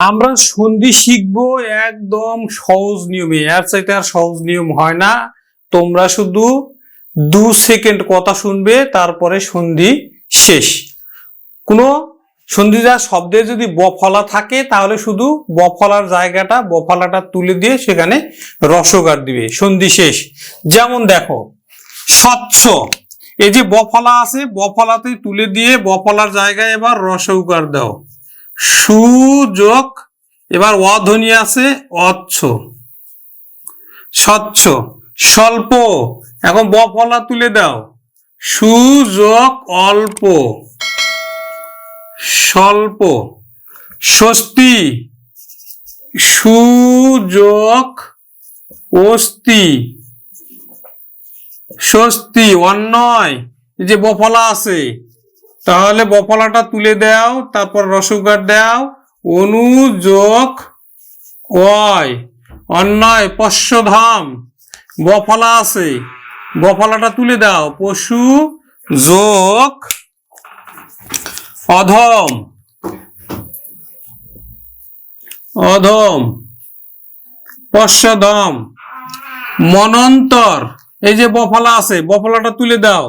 আমরা সন্ধি শিখব একদম সহজ নিয়মে। এর চাইতে আর সহজ নিয়ম হয় না। তোমরা শুধু দু সেকেন্ড কথা শুনবে, তারপরে সন্ধি শেষ। কোনো সন্ধিজা শব্দে যদি বফলা থাকে, তাহলে শুধু বফলার জায়গাটা, বফলাটা তুলে দিয়ে সেখানে রসগার দিবে। সন্ধি শেষ। যেমন দেখো, স্বচ্ছ। এই যে বফলা আছে বফলাতে তুলে দিয়ে বফলার জায়গায় এবার রসৌকার দাও। সুযোগ। এবার অধ্বনি আছে, অচ্ছ। স্বচ্ছ, স্বল্প। এখন বফলা তুলে দাও। সুযোগ অল্প। স্বল্প। স্বস্তি। সুযোগ অস্তি স্বস্তি, অন্যয়। যে বফলা আছে তাহলে বফলাটা তুলে দাও, তারপর রসুগার দাও। অনুযোগ অয় অন্যয় পশ্বধাম বফলা আছে। বফলাটা তুলে দাও। পশু যোগ অধম। অধম। পশ্বধম মনন্তর। এই যে বফলা আছে, বফলাটা তুলে দাও।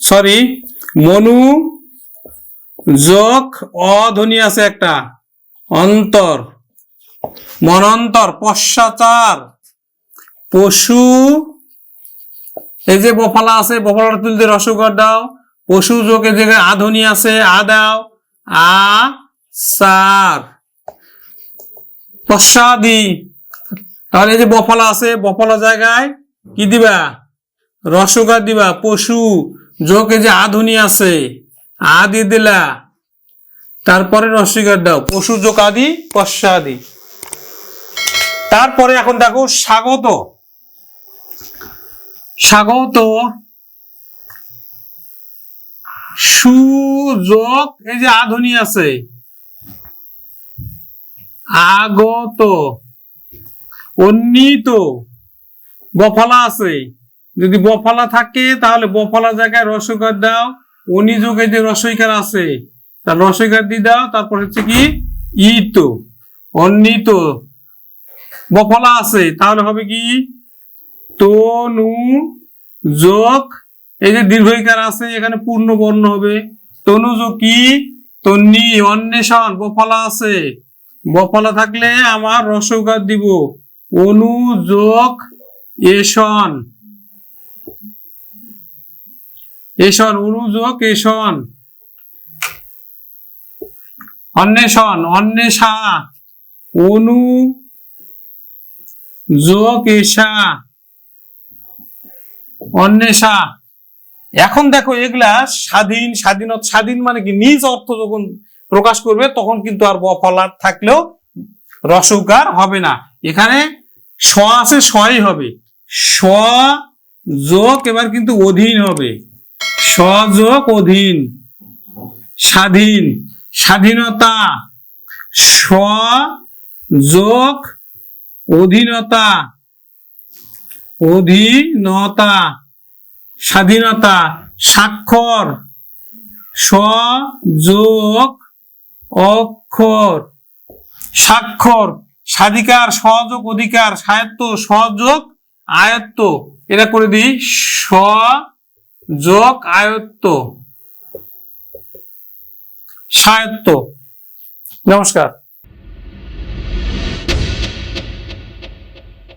সরি মনু, যোগ অধ্বনি আছে একটা। অন্তর, মনন্তর, পশ্চাচার। পশু, এই যে বফলা আছে বফলাটা তুলতে রসগর দাও। পশু, যোগ জায়গায় আধনি আছে, আ দাও। আ, সার। পশ্চাদি। তাহলে এই যে বফলা আছে, বফলা জায়গায় কি দিবা? রসগার দিবা, পশু। যোগে যে আধুনি আছে আদি দিলা, তারপরে রসিকার দাও। পশু যোগ আদি পশ্চাদি তারপরে এখন দেখো স্বাগত। স্বাগত। সুযোগ এই যে আধুনি আছে। আগত। উন্নীত বফলা আছে। যদি বফলা থাকে, তাহলে বফলা জায়গায় রসইকার দাও। অনিযোগে যে রসইকার আছে, তার রসইকার দিয়ে দাও, তারপর হচ্ছে কি? ইত অন্যিত বফলা আছে, তাহলে হবে কি? তনু যোগ এই যে দীর্ঘইকার আছে, এখানে পূর্ণ বর্ণ হবে। তনুযোগ কি? তন্নি, অন্বেষণ, বফলা আছে। বফলা থাকলে আমার রসৌকার দিব। অনুযোগ এসন এসন অনুযোগ এসন। অন্বেষণ, অন্বেষা। অনু যোগ এসা। অন্বেষা। এখন দেখো এগুলা স্বাধীন, স্বাধীনতা, স্বাধীন মানে কি? নিজ অর্থ যখন প্রকাশ করবে, তখন কিন্তু আর বফলার থাকলেও রসৌকার হবে না। এখানে স আছে সই হবে। স যোগ এবার কিন্তু অধীন হবে। সযোগ অধীন, স্বাধীন, স্বাধীনতা স যোগ অধীনতা অধীনতা, স্বাধীনতা, স্বাক্ষর সযোগ অক্ষর, স্বাক্ষর, স্বাধিকার সহযোগ অধিকার সায়ত্ত সহযোগ আয়ত্ত, এটা করে দিই সযোগ আয়ত্ত। সায়ত্ত নমস্কার।